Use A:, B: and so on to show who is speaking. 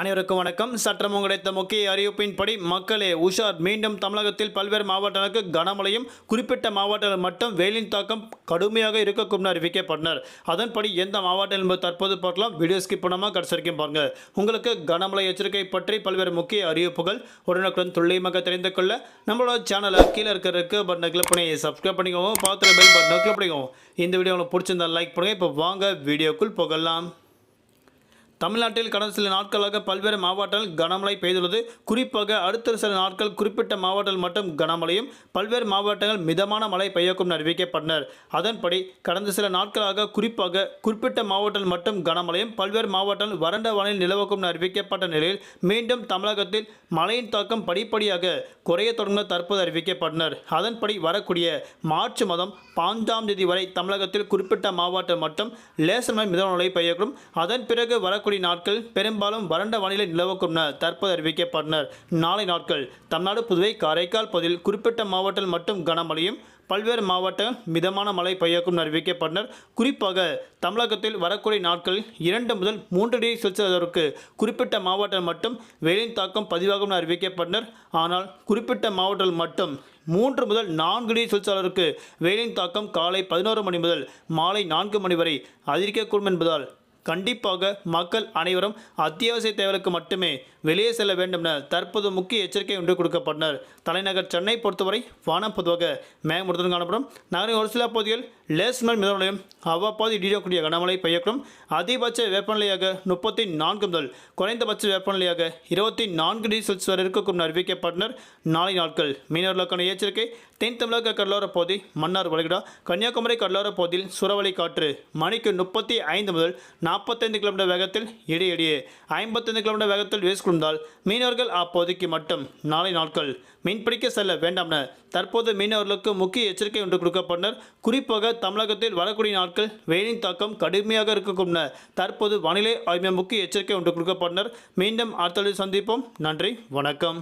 A: அனைவருக்கும் வணக்கம். சற்றம் கிடைத்த முக்கிய அறிவிப்பின்படி மக்களே உஷார் மீண்டும் தமிழகத்தில் பல்வேறு மாவட்டங்களுக்கு கனமழையும் குறிப்பிட்ட மாவட்டங்கள் மட்டும் வெயிலின் தாக்கம் கடுமையாக இருக்கக்கூடும் அறிவிக்கப்பட்டனர். அதன்படி எந்த மாவட்டம் என்பது தற்போது பார்க்கலாம். வீடியோ ஸ்கிப் பண்ணாமல் கடைசி வரைக்கும் பாருங்க. உங்களுக்கு கனமழை எச்சரிக்கை பற்றி பல்வேறு முக்கிய அறிவிப்புகள் உடனுக்குடன் துல்லியமாக தெரிந்து கொள்ள நம்மளோட சேனலை கீழே இருக்கிறதுக்கு பட்டனை கிளிக் பண்ணி சப்ஸ்கிரைப் பண்ணிக்கோங்க. பார்த்துட்டு பெல் பட்டனை கிளிக் பண்ணிக்கோங்க. இந்த வீடியோ உங்களுக்கு பிடிச்சிருந்தா லைக் பண்ணுங்கள் இப்போ வாங்க வீடியோக்குள் போகலாம். தமிழ்நாட்டில் கடந்த சில நாட்களாக பல்வேறு மாவட்டங்கள் கனமழை பெய்துள்ளது. குறிப்பாக அடுத்த சில நாட்கள் குறிப்பிட்ட மாவட்டங்கள் மட்டும் கனமழையும் பல்வேறு மாவட்டங்கள் மிதமான மழை பெய்யக்கும் அறிவிக்கப்பட்டனர். அதன்படி கடந்த சில நாட்களாக குறிப்பாக குறிப்பிட்ட மாவட்டங்கள் மட்டும் கனமழையும் பல்வேறு மாவட்டங்கள் வறண்ட வானில் நிலவக்கும் அறிவிக்கப்பட்ட நிலையில் மீண்டும் தமிழகத்தில் மழையின் தாக்கம் படிப்படியாக குறைய தொடங்க தற்போது அறிவிக்கப்பட்டனர். அதன்படி வரக்கூடிய மார்ச் மாதம் பாஞ்சாம் தேதி வரை தமிழகத்தில் குறிப்பிட்ட மாவட்டம் மட்டும் லேசர் மிதமான மழை பெய்யக்கூடும். அதன் பிறகு வரக்கூடிய நாட்கள் பெரும்பாலும் வறண்ட வானிலை நிலவக்கும் என தற்போது அறிவிக்கப்பட்டனர். நாளை நாட்கள் தமிழ்நாடு புதுவை காரைக்கால் பகுதியில் குறிப்பிட்ட மாவட்டத்தில் மட்டும் கனமழையும் பல்வேறு மாவட்டங்கள் மிதமான மழை பெய்யக்கும் அறிவிக்கப்பட்டனர். குறிப்பாக தமிழகத்தில் வரக்கூடிய நாட்கள் இரண்டு முதல் மூன்று டிகிரி செல்சியஸ் அளவிற்கு குறிப்பிட்ட மாவட்டம் மட்டும் வெயிலின் தாக்கம் பதிவாகும் அறிவிக்கப்பட்டனர். ஆனால் குறிப்பிட்ட மாவட்டங்கள் மட்டும் மூன்று முதல் நான்கு டிகிரி செல்சியஸ் அளவிற்கு வெயிலின் தாக்கம் காலை பதினோரு மணி முதல் மாலை நான்கு மணி வரை அதிகரிக்கக்கூடும் என்பதால் கண்டிப்பாக மக்கள் அனைவரும் அத்தியாவசிய தேவைகளுக்கு மட்டுமே வெளியே செல்ல வேண்டும் என தற்போது முக்கிய எச்சரிக்கை ஒன்று கொடுக்கப்பட்டனர். தலைநகர் சென்னை பொறுத்தவரை வானம் பொதுவாக மேகமுடன் காணப்படும். நகரின் ஒரு சில பகுதிகள் லேஸ்மல் மிதமலையும் அவ்வப்போது இடியக்கூடிய கனமழை பெய்யக்கூடும். அதிகபட்ச வெப்பநிலையாக முப்பத்தி நான்கு முதல் குறைந்தபட்ச வெப்பநிலையாக இருபத்தி நான்கு டிகிரி செல்சியஸ் வரை இருக்கக்கூடும் அறிவிக்கப்பட்டனர். நாளை நாட்கள் மீனவர்களுக்கான எச்சரிக்கை. தென் தமிழக கடலோர பகுதி மன்னார் வளைகுடா கன்னியாகுமரி கடலோர பகுதியில் சுறவழி காற்று மணிக்கு முப்பத்தி ஐந்து முதல் நாற்பத்தைந்து கிலோமீட்டர் வேகத்தில் இடையிடையே ஐம்பத்தைந்து கிலோமீட்டர் வேகத்தில் வீசிக்கொண்டால் மீனவர்கள் அப்போதைக்கு மட்டும் நாளை நாட்கள் மீன்பிடிக்க செல்ல வேண்டாம் என தற்போது மீனவர்களுக்கு முக்கிய எச்சரிக்கை ஒன்று கொடுக்கப்பட்டனர் குறிப்பாக தமிழகத்தில் வரக்கூடிய நாட்கள் வெயிலின் தாக்கம் கடுமையாக இருக்கக்கூடும் என தற்போது வானிலை ஆய்வு முக்கிய எச்சரிக்கை ஒன்று கொடுக்கப்பட்டனர் மீண்டும் அடுத்த சந்திப்போம். நன்றி வணக்கம்.